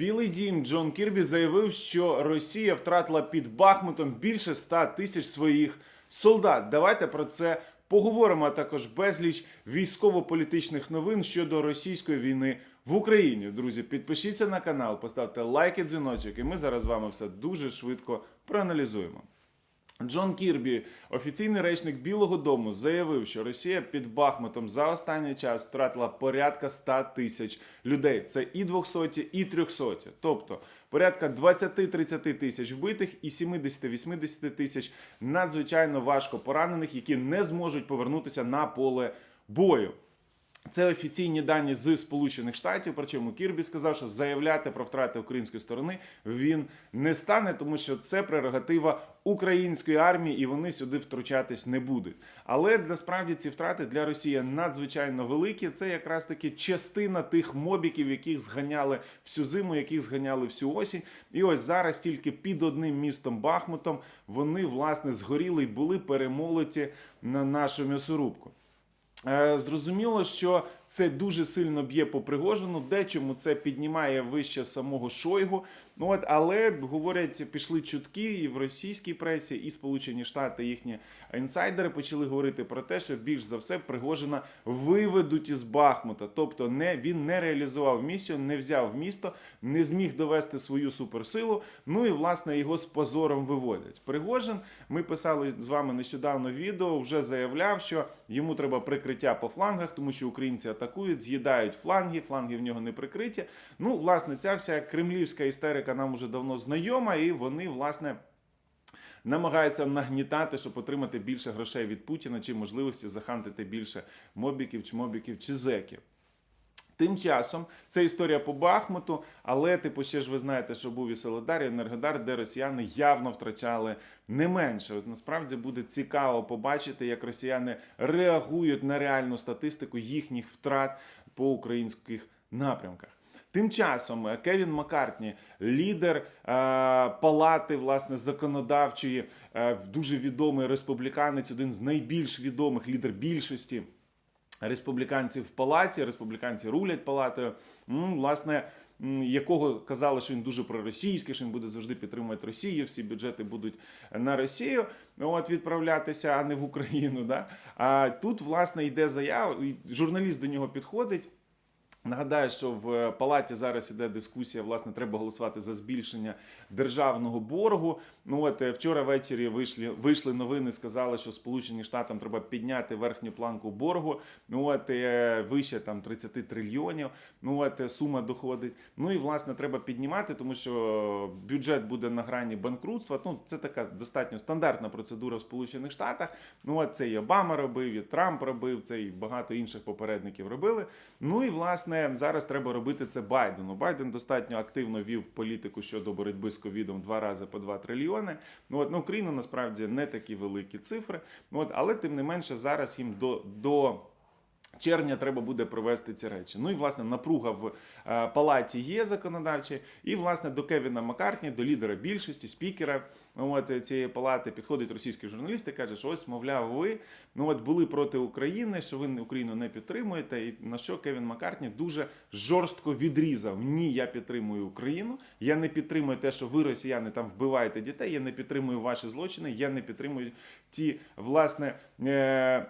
Білий дім Джон Кірбі заявив, що Росія втратила під Бахмутом більше 100 тисяч своїх солдат. Давайте про це поговоримо. А також безліч військово-політичних новин щодо російської війни в Україні. Друзі, підпишіться на канал, поставте лайки, дзвіночок, і ми зараз з вами все дуже швидко проаналізуємо. Джон Кірбі, офіційний речник Білого Дому, заявив, що Росія під Бахмутом за останній час втратила порядка 100 тисяч людей. Це і 200, і 300. Тобто порядка 20-30 тисяч вбитих і 70-80 тисяч надзвичайно важко поранених, які не зможуть повернутися на поле бою. Це офіційні дані з Сполучених Штатів. Причому Кірбі сказав, що заявляти про втрати української сторони він не стане, тому що це прерогатива української армії, і вони сюди втручатись не будуть. Але насправді ці втрати для Росії надзвичайно великі. Це якраз таки частина тих мобіків, яких зганяли всю зиму, яких зганяли всю осінь. І ось зараз тільки під одним містом Бахмутом вони власне згоріли і були перемолоті на нашу м'ясорубку. Е, Зрозуміло, що це дуже сильно б'є по Пригожину, дечому це піднімає вище самого Шойгу. Ну от, але говорять, пішли чутки і в російській пресі, і Сполучені Штати, їхні інсайдери почали говорити про те, що більш за все Пригожина виведуть із Бахмута. Тобто, не він не реалізував місію, не взяв місто, не зміг довести свою суперсилу. Ну і власне його з позором виводять. Пригожин, ми писали з вами нещодавно відео, вже заявляв, що йому треба прикриття по флангах, тому що українці атакують, з'їдають фланги, фланги в нього не прикриті. Ну, власне, ця вся кремлівська істерика нам уже давно знайома, і вони, власне. Намагаються нагнітати, щоб отримати більше грошей від Путіна чи можливості захантити більше мобіків, чи мобіків, чи зеків. Тим часом це історія по Бахмуту, але типу ще ж ви знаєте, що був і Солодар, і Енергодар, де росіяни явно втрачали не менше. От насправді буде цікаво побачити, як росіяни реагують на реальну статистику їхніх втрат по українських напрямках. Тим часом е, Кевін Маккартні, лідер е, палати власне законодавчої, е, дуже відомий республіканець, один з найбільш відомих лідер більшості республіканців в палаті, республіканці рулять палатою. М, Власне, якого казали, що він дуже проросійський, що він буде завжди підтримувати Росію, всі бюджети будуть на Росію от, відправлятися, а не в Україну. Да? А тут, власне, йде заява, і журналіст до нього підходить. Нагадаю, що в палаті зараз іде дискусія. Власне, треба голосувати за збільшення державного боргу. Ну от е, вчора ввечері вийшли, вийшли новини, сказали, що Сполучені Штатам треба підняти верхню планку боргу. Ну от е, вище там 30 трильйонів. Ну от е, сума доходить. Ну і власне треба піднімати, тому що бюджет буде на грані банкрутства. Ну це така достатньо стандартна процедура в Сполучених Штатах. Ну от це і Обама робив, і Трамп робив, це і багато інших попередників робили. Ну і власне зараз треба робити це Байдену. Байден достатньо активно вів політику щодо боротьби з ковідом два рази по 2 трильйони. Ну от на Україну насправді не такі великі цифри. Ну от, але тим не менше зараз їм до. до Червня треба буде провести ці речі. Ну і власне напруга в е, палаті є законодавчі, і власне до Кевіна Маккартні, до лідера більшості, спікера от, цієї палати, підходить російський журналіст і каже, що ось, мовляв, ви ну от були проти України, що ви Україну не підтримуєте. І на що Кевін Маккартні дуже жорстко відрізав: Ні, я підтримую Україну. Я не підтримую те, що ви, росіяни, там вбиваєте дітей. Я не підтримую ваші злочини. Я не підтримую ті власне. Е-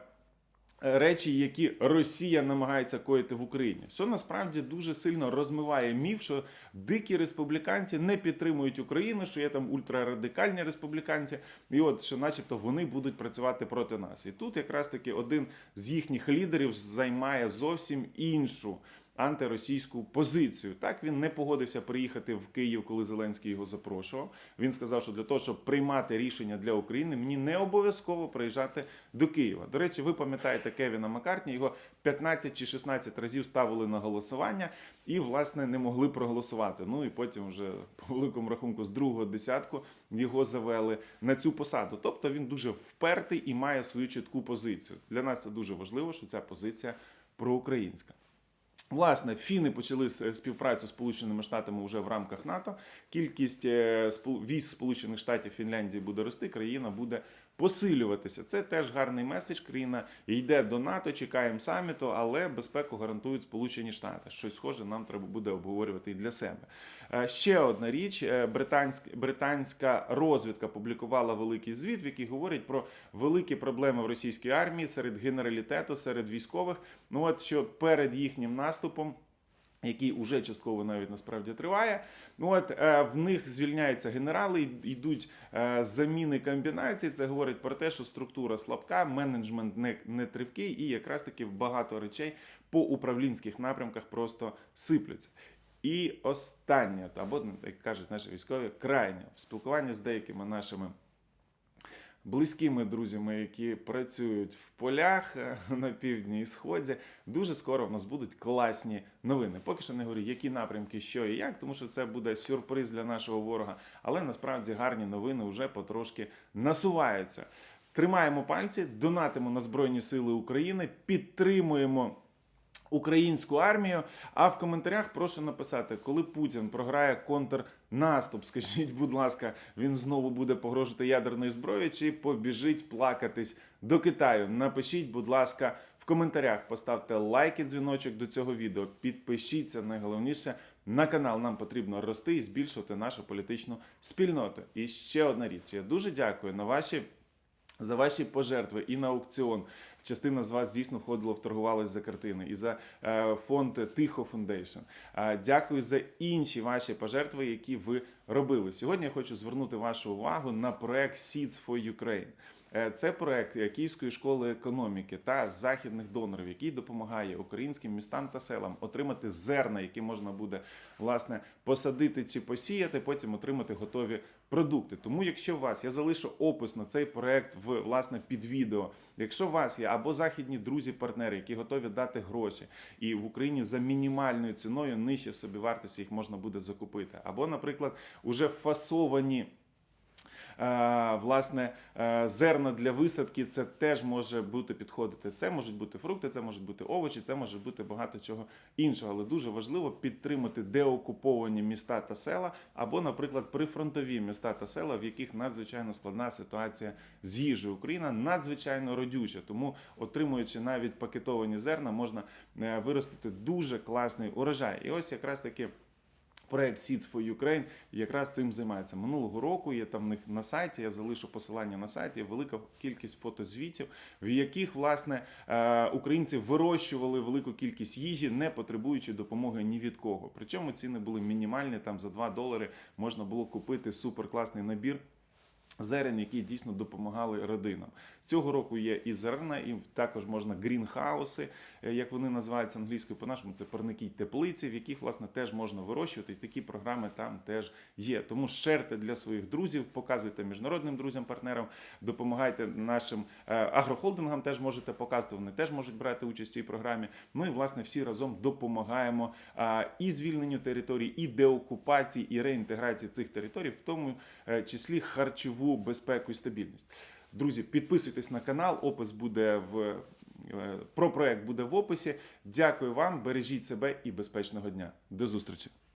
речі, які Росія намагається коїти в Україні, що насправді дуже сильно розмиває міф, що дикі республіканці не підтримують Україну, що є там ультрарадикальні республіканці, і от що, начебто, вони будуть працювати проти нас. І тут якраз таки один з їхніх лідерів займає зовсім іншу. Антиросійську позицію так він не погодився приїхати в Київ, коли Зеленський його запрошував. Він сказав, що для того, щоб приймати рішення для України, мені не обов'язково приїжджати до Києва. До речі, ви пам'ятаєте Кевіна Маккартні, його 15 чи 16 разів ставили на голосування і, власне, не могли проголосувати. Ну і потім, вже по великому рахунку, з другого десятку його завели на цю посаду. Тобто він дуже впертий і має свою чітку позицію. Для нас це дуже важливо, що ця позиція проукраїнська. Власне, фіни почали співпрацю з Сполученими Штатами вже в рамках НАТО. Кількість е, військ Сполучених Штатів Фінляндії буде рости, країна буде посилюватися. Це теж гарний меседж. Країна йде до НАТО, чекаємо саміту, але безпеку гарантують Сполучені Штати. Щось схоже нам треба буде обговорювати і для себе. Е, Ще одна річ: Е, британська, британська розвідка публікувала великий звіт, в який говорить про великі проблеми в російській армії серед генералітету, серед військових. Ну от що перед їхнім наступом. Який уже частково навіть насправді триває. Ну от е, в них звільняються генерали, йдуть е, заміни комбінацій. Це говорить про те, що структура слабка, менеджмент не, не тривкий, і якраз таки багато речей по управлінських напрямках просто сипляться. І останнє, або як кажуть наші військові, крайнє в спілкуванні з деякими нашими близькими друзями, які працюють в полях е, на півдні і сході. Дуже скоро в нас будуть класні новини. Поки що не говорю, які напрямки, що і як, тому що це буде сюрприз для нашого ворога. Але насправді гарні новини вже потрошки насуваються. Тримаємо пальці, донатимо на Збройні Сили України, підтримуємо українську армію. А в коментарях прошу написати, коли Путін програє контрнаступ, скажіть, будь ласка, він знову буде погрожувати ядерною зброєю чи побіжить плакатись до Китаю? Напишіть, будь ласка, в коментарях, поставте лайк і дзвіночок до цього відео. Підпишіться найголовніше на канал. Нам потрібно рости і збільшувати нашу політичну спільноту. І ще одна річ. Я дуже дякую на ваші за ваші пожертви і на аукціон. Частина з вас дійсно входила торгувалися за картини і за е, фонд Тихо Фундейшн. Дякую за інші ваші пожертви, які ви робили. Сьогодні я хочу звернути вашу увагу на проект Seeds for Ukraine. Е, Це проект Київської школи економіки та західних донорів, який допомагає українським містам та селам отримати зерна, які можна буде власне посадити чи посіяти, потім отримати готові продукти. Тому, якщо у вас я залишу опис на цей проект в власне під відео. Якщо у вас є або західні друзі-партнери, які готові дати гроші, і в Україні за мінімальною ціною нижче собівартості їх можна буде закупити, або, наприклад, уже фасовані. Е, Власне, е, зерна для висадки це теж може бути підходити. Це можуть бути фрукти, це можуть бути овочі, це може бути багато чого іншого. Але дуже важливо підтримати деокуповані міста та села, або, наприклад, прифронтові міста та села, в яких надзвичайно складна ситуація з їжею. Україна надзвичайно родюча, тому отримуючи навіть пакетовані зерна, можна е, виростити дуже класний урожай. І ось якраз таки. Проект Seeds for Ukraine якраз цим займається. Минулого року є там в них на сайті. Я залишу посилання на сайті. Велика кількість фотозвітів, в яких власне е, українці вирощували велику кількість їжі, не потребуючи допомоги ні від кого. Причому ціни були мінімальні. Там за 2 долари можна було купити суперкласний набір. Зерен, які дійсно допомагали родинам. Цього року є і зерна, і також можна грінхауси, е, як вони називаються англійською по-нашому, це парники й теплиці, в яких власне теж можна вирощувати. І такі програми там теж є. Тому шерте для своїх друзів, показуйте міжнародним друзям, партнерам, допомагайте нашим е, агрохолдингам. Теж можете показувати. Вони теж можуть брати участь в цій програмі. Ну і власне всі разом допомагаємо і звільненню територій, і деокупації, і реінтеграції цих територій, в тому е, числі харчову безпеку і стабільність. Друзі, підписуйтесь на канал, опис буде в е, про проект буде в описі. Дякую вам, бережіть себе і безпечного дня. До зустрічі!